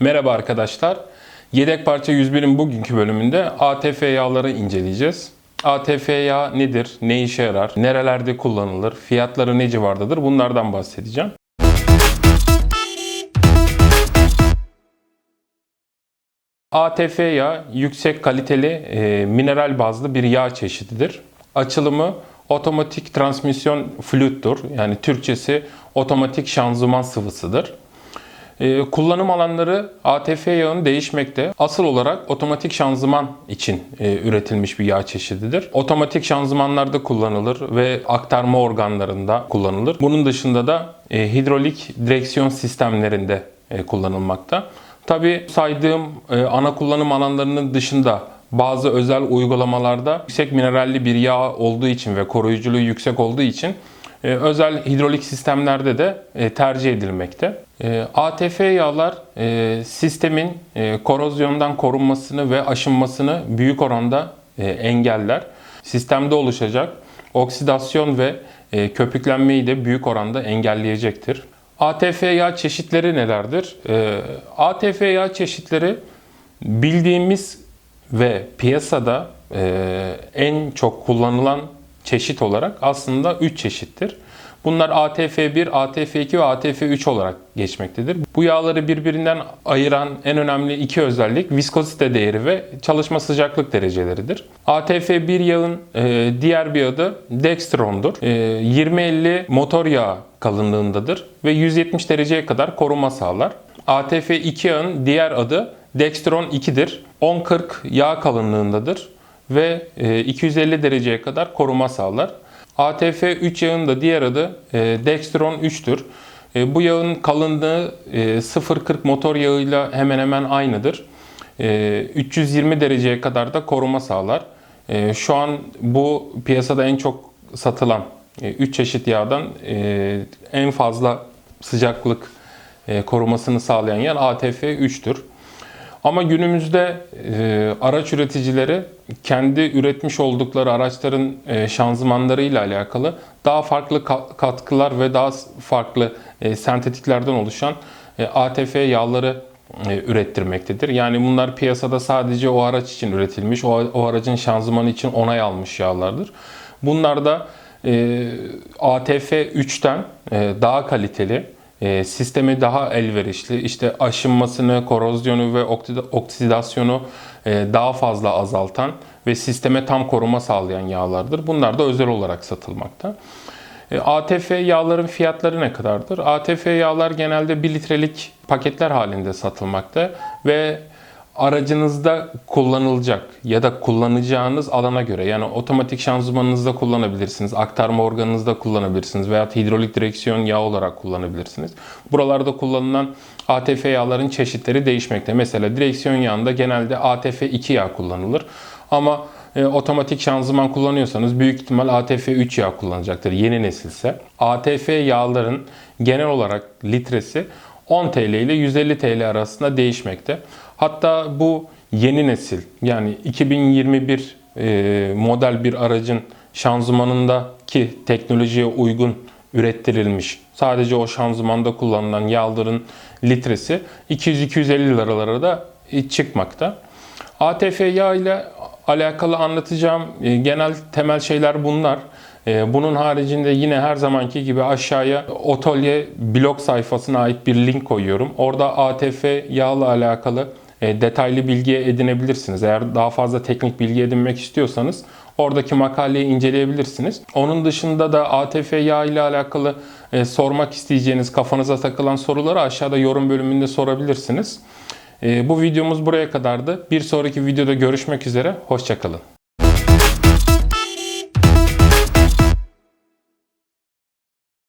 Merhaba arkadaşlar. Yedek parça 101'in bugünkü bölümünde ATF yağları inceleyeceğiz. ATF yağı nedir? Ne işe yarar? Nerelerde kullanılır? Fiyatları ne civardadır? Bunlardan bahsedeceğim. ATF yağı yüksek kaliteli e, mineral bazlı bir yağ çeşididir. Açılımı otomatik transmisyon flüttür. Yani Türkçesi otomatik şanzıman sıvısıdır. Ee, kullanım alanları ATF yağının değişmekte. Asıl olarak otomatik şanzıman için e, üretilmiş bir yağ çeşididir. Otomatik şanzımanlarda kullanılır ve aktarma organlarında kullanılır. Bunun dışında da e, hidrolik direksiyon sistemlerinde e, kullanılmakta. Tabi saydığım ana kullanım alanlarının dışında bazı özel uygulamalarda yüksek mineralli bir yağ olduğu için ve koruyuculuğu yüksek olduğu için e, özel hidrolik sistemlerde de e, tercih edilmekte. E, ATF yağlar e, sistemin e, korozyondan korunmasını ve aşınmasını büyük oranda e, engeller. Sistemde oluşacak oksidasyon ve köpüklenmeyi de büyük oranda engelleyecektir. ATF yağ çeşitleri nelerdir? E, ATF yağ çeşitleri bildiğimiz ve piyasada en çok kullanılan çeşit olarak aslında 3 çeşittir. Bunlar ATF1, ATF2 ve ATF3 olarak geçmektedir. Bu yağları birbirinden ayıran en önemli iki özellik viskozite değeri ve çalışma sıcaklık dereceleridir. ATF1 yağın e, diğer bir adı dextrondur. E, 20-50 motor yağı kalınlığındadır ve 170 dereceye kadar koruma sağlar. ATF2 yağın diğer adı Dextron 2'dir. 10-40 yağ kalınlığındadır ve e, 250 dereceye kadar koruma sağlar. ATF3 yağın da diğer adı e, Dextron 3'tür. E, bu yağın kalınlığı e, 0.40 motor yağıyla hemen hemen aynıdır. E, 320 dereceye kadar da koruma sağlar. E, şu an bu piyasada en çok satılan 3 çeşit yağdan e, en fazla sıcaklık e, korumasını sağlayan yağ ATF3'tür. Ama günümüzde e, araç üreticileri kendi üretmiş oldukları araçların e, şanzımanlarıyla alakalı daha farklı ka- katkılar ve daha farklı e, sentetiklerden oluşan e, ATF yağları e, ürettirmektedir. Yani bunlar piyasada sadece o araç için üretilmiş, o, o aracın şanzımanı için onay almış yağlardır. Bunlar da e, ATF 3'ten e, daha kaliteli, e, sisteme daha elverişli, işte aşınmasını, korozyonu ve oksida- oksidasyonu e, daha fazla azaltan ve sisteme tam koruma sağlayan yağlardır. Bunlar da özel olarak satılmakta. E, ATF yağların fiyatları ne kadardır? ATF yağlar genelde 1 litrelik paketler halinde satılmakta ve aracınızda kullanılacak ya da kullanacağınız alana göre yani otomatik şanzımanınızda kullanabilirsiniz, aktarma organınızda kullanabilirsiniz veya hidrolik direksiyon yağı olarak kullanabilirsiniz. Buralarda kullanılan ATF yağların çeşitleri değişmekte. Mesela direksiyon yağında genelde ATF 2 yağ kullanılır ama e, otomatik şanzıman kullanıyorsanız büyük ihtimal ATF 3 yağ kullanacaktır yeni nesilse. ATF yağların genel olarak litresi 10 TL ile 150 TL arasında değişmekte. Hatta bu yeni nesil yani 2021 e, model bir aracın şanzımanındaki teknolojiye uygun ürettirilmiş sadece o şanzımanda kullanılan yağların litresi 200-250 liralara da çıkmakta. ATF yağ ile alakalı anlatacağım e, genel temel şeyler bunlar. E, Bunun haricinde yine her zamanki gibi aşağıya Otolye blog sayfasına ait bir link koyuyorum. Orada ATF yağla alakalı e, detaylı bilgi edinebilirsiniz. Eğer daha fazla teknik bilgi edinmek istiyorsanız oradaki makaleyi inceleyebilirsiniz. Onun dışında da ATF yağ ile alakalı sormak isteyeceğiniz, kafanıza takılan soruları aşağıda yorum bölümünde sorabilirsiniz. E, bu videomuz buraya kadardı. Bir sonraki videoda görüşmek üzere. Hoşçakalın.